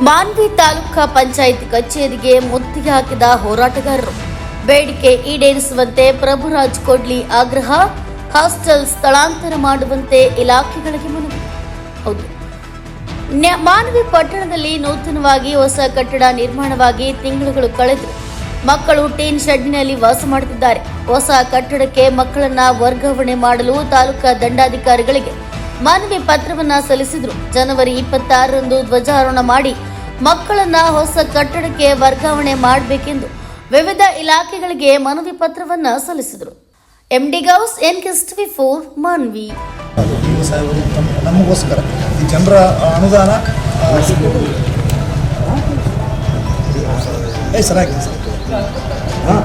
ಮಾನ್ವಿ ತಾಲೂಕಾ ಪಂಚಾಯತ್ ಕಚೇರಿಗೆ ಮುತ್ತಿಗೆ ಹಾಕಿದ ಹೋರಾಟಗಾರರು. ಬೇಡಿಕೆ ಈಡೇರಿಸುವಂತೆ ಪ್ರಭುರಾಜ್ ಕೊಡ್ಲಿ ಆಗ್ರಹ, ಹಾಸ್ಟೆಲ್ ಸ್ಥಳಾಂತರ ಮಾಡುವಂತೆ ಇಲಾಖೆಗಳಿಗೆ ಮನವಿ. ಹೌದು. ಮಾನವಿ ಪಟ್ಟಣದಲ್ಲಿ ನೂತನವಾಗಿ ಹೊಸ ಕಟ್ಟಡ ನಿರ್ಮಾಣವಾಗಿ ತಿಂಗಳುಗಳು ಕಳೆದು ಮಕ್ಕಳು ಟೀನ್ ಶೆಡ್ನಲ್ಲಿ ವಾಸ ಮಾಡುತ್ತಿದ್ದಾರೆ. ಹೊಸ ಕಟ್ಟಡಕ್ಕೆ ಮಕ್ಕಳನ್ನ ವರ್ಗಾವಣೆ ಮಾಡಲು ತಾಲೂಕಾ ದಂಡಾಧಿಕಾರಿಗಳಿಗೆ ಮಾನವಿ ಪತ್ರವನ್ನ ಸಲ್ಲಿಸಿದ್ರು. ಜನವರಿ ಇಪ್ಪತ್ತಾರರಂದು ಧ್ವಜಾರೋಹಣ ಮಾಡಿ ಮಕ್ಕಳನ್ನ ಹೊಸ ಕಟ್ಟಡಕ್ಕೆ ವರ್ಗಾವಣೆ ಮಾಡಬೇಕೆಂದು ವಿವಿಧ ಇಲಾಖೆಗಳಿಗೆ ಮನವಿ ಪತ್ರವನ್ನ ಸಲ್ಲಿಸಿದರು. MD Gouse N V four Manvi. ನೀವು ನಮಗೋಸ್ಕರ. ಈ ಜನರ ಅನುದಾನ ಏ ಸರ್. ಹಾಂ.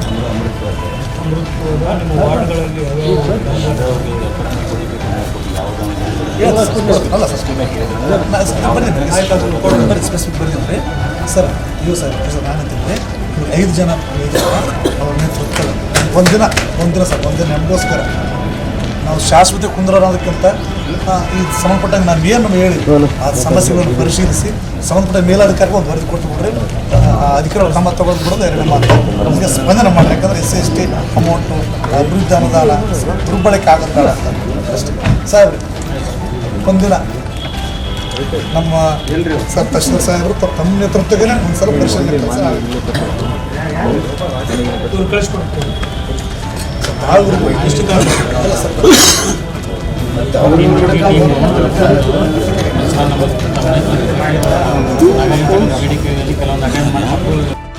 ಅಲ್ಲ ಸರ್ ನಾ- ಸರ್, ಬನ್ನಿ ಬನ್ನಿ. ಬನ್ನಿ ಸ್ಪೆಸಿಫಿಕ್ ಸರ್ ಇವು ಸರ್ ಸರ್ ಇವ್ರು ಐದು ಜನ ಇದ್ದಾರೆ. ಅವ್ರ ನೇತೃತ್ವದಲ್ಲಿ ಒಂದಿನ ಒಂದಿನ ಸರ್ ಒಂದಿನ ನಮಗೋಸ್ಕರ ನಾವು ಶಾಶ್ವತ ಕುಂದ್ರ ಅನ್ನೋದಕ್ಕಿಂತ ಈ ಸಂಬಂಧಪಟ್ಟ ನಾನು ಏನು ಹೇಳಿ ಆ ಸಮಸ್ಯೆಗಳನ್ನು ಪರಿಶೀಲಿಸಿ ಸಂಬಂಧಪಟ್ಟ ಮೇಲಾಧಿಕಾರಿಗೂ ಒಂದು ವರದಿ ಕೊಟ್ಟು ಬಿಡ್ರಿ ಅಧಿಕಾರಿಗಳು ಕ್ರಮ ತಗೊಳ್ದು ಬಿಡೋದು ಎರಡನೇ ಮಾತು ನಮಗೆ ಸ್ಪಂದನೆ ಮಾಡಿ ಯಾಕಂದ್ರೆ S C S T amount ಅಭಿವೃದ್ಧಿ ಅನುದಾನ ದುರ್ಬಳಕೆ ಆಗುತ್ತೆ ಅಷ್ಟೇ ಸಾಹೇಬ್ರಿ ಒಂದಿನ ನಮ್ಮ ಸರ್ ತಹಶೀಲ್ದಾರ್ ಸಾಹೇಬರು ತಮ್ಮ ನೇತೃತ್ವಕ್ಕೆ ಒಂದು ಸಲ ಪರಿಶೀಲನೆ ಕೆಲಸ ಕೆಲವೊಂದು ಅಟೆಂಡ್ ಮಾಡಿ ಮಕ್ಕಳು